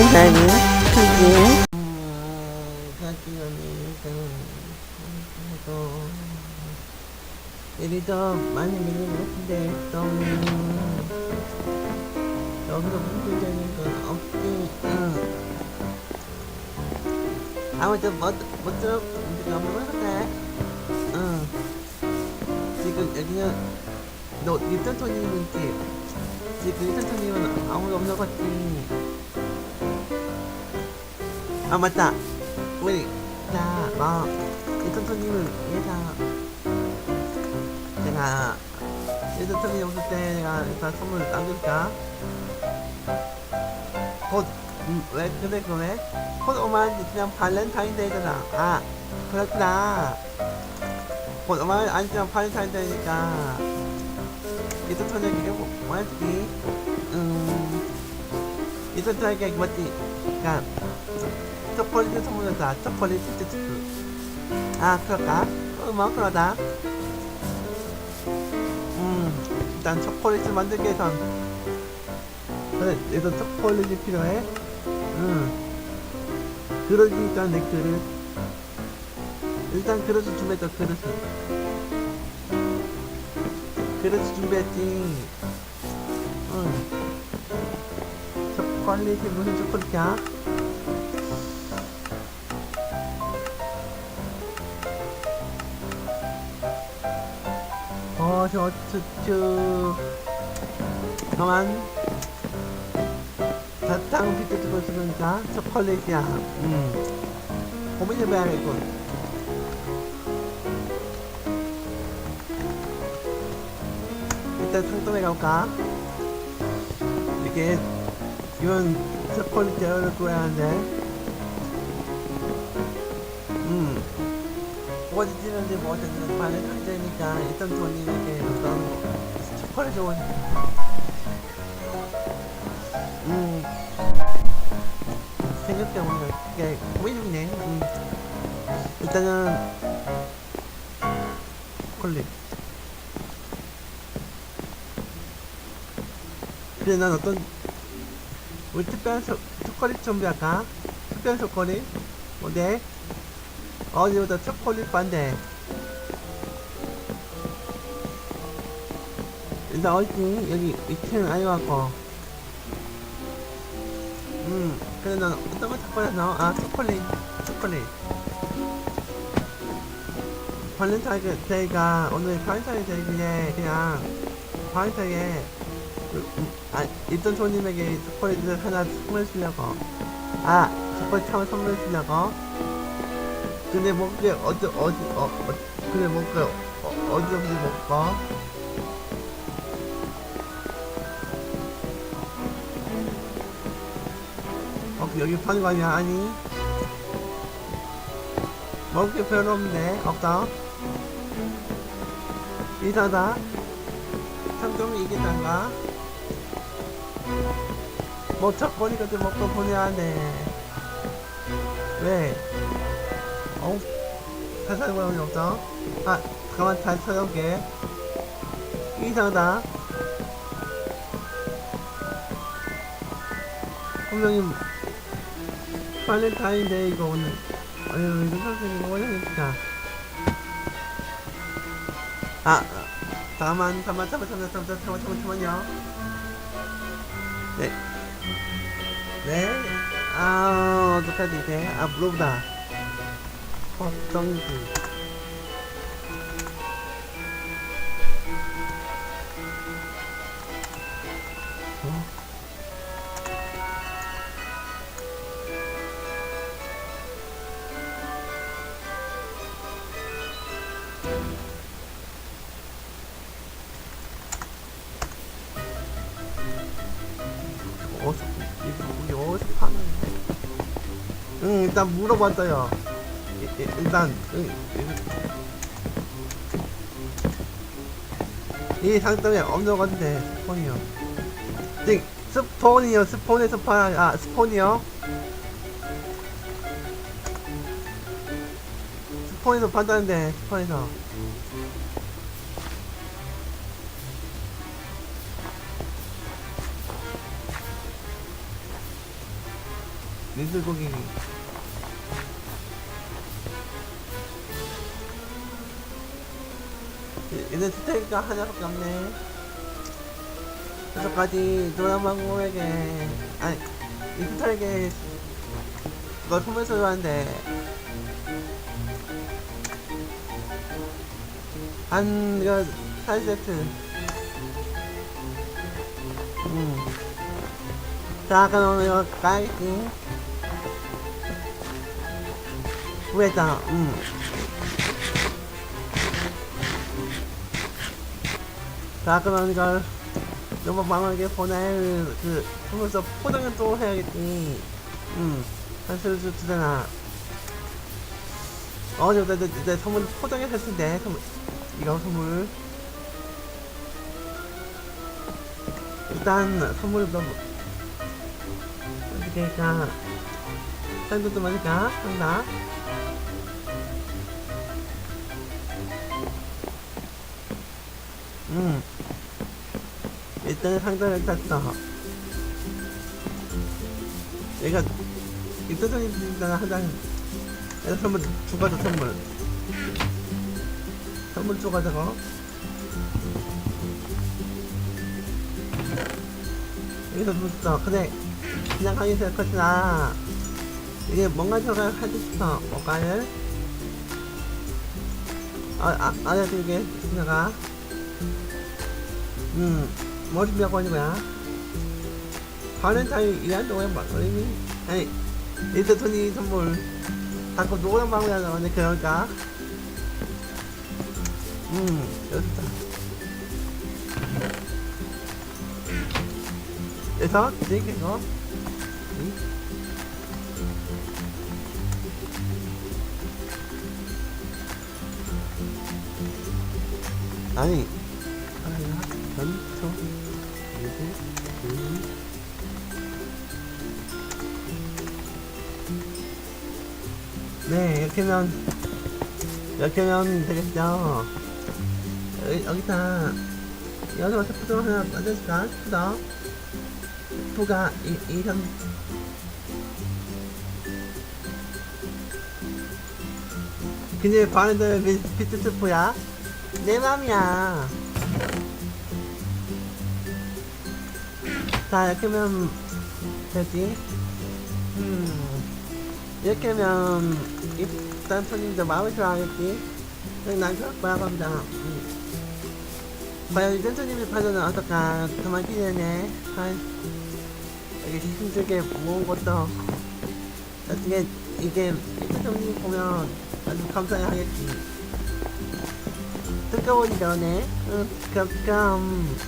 나는 그게 일이 더 많이 밀리는 것 같은데 좀 여기서 문제되는 건 없지 응. 아무튼 뭐, 뭐좀 우리가 한번 해볼까? 응. 지금 여기는 너 손님은 있지? 지금 일단 손님은 아무도 없는 것 같지? 아 맞다 우리 일단 손님을 위해서 제가 일단 손님 없을 때 내가 일단 선물 남길까? 곧 음, 왜 근데 그 왜? 곧 오면 그냥 발렌타인데이잖아 아 그렇구나 곧 오면 안 지면 발렌타인데이니까 손님 이게 뭐, 뭐였지? 음 일단 손님 뭐지? 그니까 초콜릿 선물이다 초콜릿 치즈 아 그럴까? 어, 뭐 그러다. 음 일단 초콜릿을 만들기 위해선. 그래 얘도 초콜릿이 필요해? 응 그러니까 내 그릇 일단 그릇을 준비했다 그릇을. 그릇을 준비했지. 응. 초콜릿이 무슨 초콜릿이야? 쭈쭈 가만. 사탕 비트주고 있으니까 초콜릿이야. 음. 고민해봐야겠군 일단 상점에 가볼까? 이게 이건 초콜릿 제어를 구해야 하는데. 음 뭐 어쨌든 반을 상자니까 일단 돈님에게 어떤 초콜릿 온음 생각해보니까 그게 고민이네 음. 일단은 초콜릿 그래 난 어떤 우리 특별한 초, 초콜릿 준비할까? 특별한 초콜릿? 어때? 어디보다 초콜릿 반대 일단 어디 여기 2층 아니갖고. 음 그래 난 어떤 거 초콜릿 넣어? 아 초콜릿. 초콜릿. 발렌타인 데이가 오늘 발렌타인 데이길래 그냥 발렌타인에 그, 음, 아 있던 손님에게 초콜릿을 하나 선물 주려고. 아 초콜릿 하나 선물 주려고 근데 먹게 어디 어디 어, 어 그래 먹게 어, 어디 어디 먹까? 어 여기 파는 거 아니야? 아니? 먹을 게 별로 없는데 없다. 이상하다. 상점이 이게 단가? 뭐첫 보니까 좀 먹고 보내야 하네. 왜? 어우 탈탈 고양이 없어? 아 잠깐만 잘 찾아올게. 이상하다. 분명히 발렌타인데 이거 오늘 아유 이거 선생님 뭐냐 진짜 아 다만 다만 잠만 잠만 잠만 잠만 잠만 잠깐만요. 네네아 어떡하지 이제? 아 물어보다. 허정기 어? 어디서 이게 우리 어디서 파는 응 일단 물어봤어요 일단 응, 이, 이 상점에 없는 것 같은데 스폰이요. 네, 스폰이요 스폰에서 파는 아 스폰이요? 스폰에서 판다는데 스폰에서. 미술고기. 얘는 스테이크가 하나밖에 없네. 여기까지 노란망고에게, 아니, 이 스타에게 그걸 선물 써줬는데, 한, 이거, 4세트. 음. 자, 그럼 이거 까야겠지. 위에다, 음. 이걸 너무 망하게 보낼 그 하면서 포장은 또 해야겠지. 음, 한술 주잖아. 어, 저, 내, 내, 내 선물 포장했을 텐데, 선물. 이거 선물. 일단 선물을 너무 어떻게 할까? 쌍도 좀 맞을까? 상다. 음. 일단은 상자를 땄어. 얘가 입사선이 있잖아 한장 얘가 선물 주가져 선물. 선물 줘가지고 여기서 줬어. 근데 그냥 가기 생각하지나 이게 뭔가 저가 하고 싶어. 뭔가를. 아, 아, 알려줄게. 내가 음, 뭐 준비하고 있는 거야? 바렌타인 이한 동안 막걸리? 아니, 일터톤이 선물. 자꾸 노란 방울이 나오네, 그럴까? 음, 여기 있다. 그래서, 이렇게 이거. 응? 아니, 하나, 전초, 그리고, 음. 네, 이렇게 하면, 이렇게 하면 되겠죠. 여기, 여기다, 여기서 스프도 하나 만들까? 스프도. 스프가, 이, 이, 형. 근데 바른데 왜 비트 스프야? 내 맘이야. 자, 이렇게 하면 되지? 음, 이렇게 하면 일단 손님들 마음을 좋아하겠지? 그럼 난 그럴 겁니다. 음. 과연 이 센터님의 판단은 어떨까? 그만 기대네. 아, 여기 힘들게 모은 것도 나중에 이게 센터님 보면 아주 감사해하겠지. 뜨거운 전에, 응, 그럼,